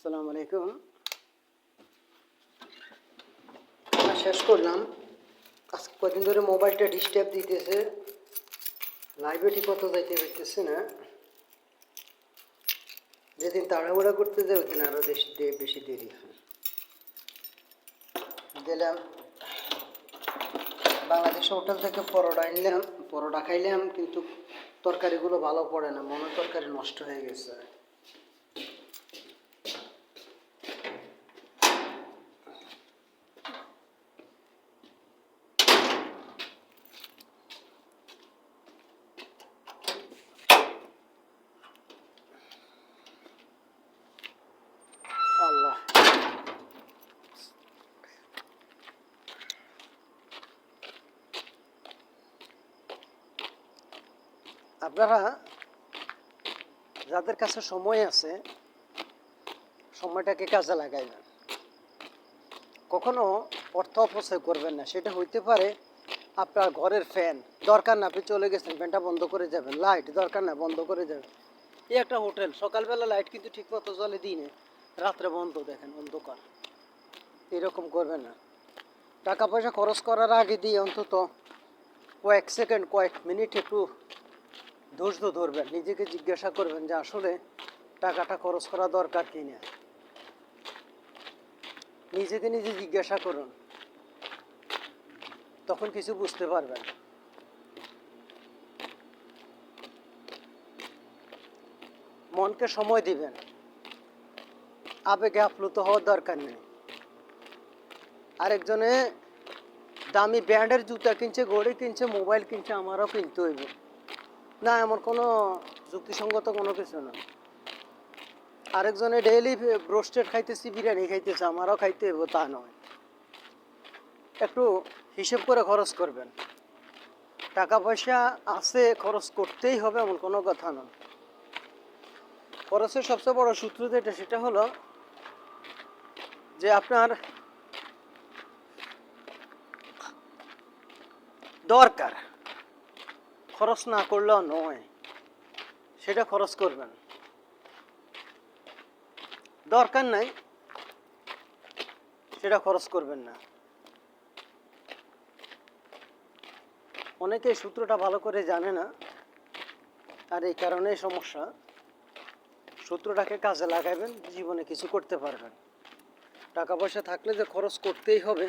আসসালামু আলাইকুম। শেষ করলাম। কদিন ধরে মোবাইলটা ডিস্টার্ব দিতেছে। লাইভে যাইতে পারতেছে না। যেদিন তাড়াহুড়া করতে যায় ওদিন আরও বেশি দেরি হয়। গেলাম বাংলাদেশ হোটেল থেকে পরোটা আনলাম। পরোটা খাইলাম, কিন্তু তরকারিগুলো ভালো পড়ে না। মনে তরকারি নষ্ট হয়ে গেছে। আপনারা যাদের কাছে সময় আছে, সময়টাকে কাজে লাগাইবেন। কখনো অর্থ অপচয় করবেন না, সেটা হইতে পারে আপনার ঘরের ফ্যান দরকার না আপনি চলে গেছেন ফ্যানটা বন্ধ করে যাবেন লাইট দরকার না, বন্ধ করে যাবেন। এই একটা হোটেল, সকালবেলা লাইট কিন্তু ঠিকমতো জ্বলে দিনে রাত্রে বন্ধ দেখেন, অন্ধকার। এরকম করবেন না। টাকা পয়সা খরচ করার আগে দিয়ে অন্তত কয়েক সেকেন্ড কয়েক মিনিট একটু ধৈর্য ধরবেন। নিজেকে জিজ্ঞাসা করবেন যে আসলে টাকাটা খরচ করা দরকার কি না নিজেকে নিজে জিজ্ঞাসা করুন। তখন কিছু বুঝতে পারবেন। মনকে সময় দিবেন। আবেগে আপ্লুত হওয়ার দরকার নেই। আরেকজনে দামি ব্র্যান্ডের জুতা কিনছে, ঘড়ি কিনছে, মোবাইল কিনছে, আমারও কিনতে হইব। না, এমন কোনো যুক্তিসঙ্গত কোনো কিছু না। আরেকজনে ডেইলি ব্রোস্টেড খাইতেছি, বিরিয়ানি খাইতেছে, আমারও খাইতে তা নয়। একটু হিসেব করে খরচ করবেন। টাকা পয়সা আছে, খরচ করতেই হবে, এমন কোনো কথা নয় খরচের সবচেয়ে বড় সূত্র যেটা, সেটা হলো যে আপনার দরকার। খরচ না করলেও নয়, সেটা খরচ করবেন। দরকার নাই, সেটা খরচ করবেন না। অনেকে সূত্রটা ভালো করে জানে না, আর এই কারণেই সমস্যা। সূত্রটাকে কাজে লাগাবেন, জীবনে কিছু করতে পারবেন। টাকা পয়সা থাকলে যে খরচ করতেই হবে,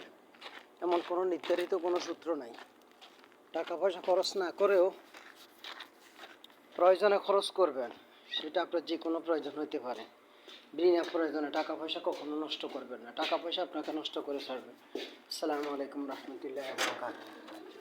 এমন কোনো নির্ধারিত কোনো সূত্র নাই। টাকা পয়সা খরচ না করেও প্রয়োজনে খরচ করবেন, সেটা আপনার যে কোনো প্রয়োজন হতে পারে। বিনা প্রয়োজনে টাকা পয়সা কখনো নষ্ট করবেন না। টাকা পয়সা আপনাকে নষ্ট করে ছাড়বেন আসসালামু আলাইকুম রহমতুল্লাহ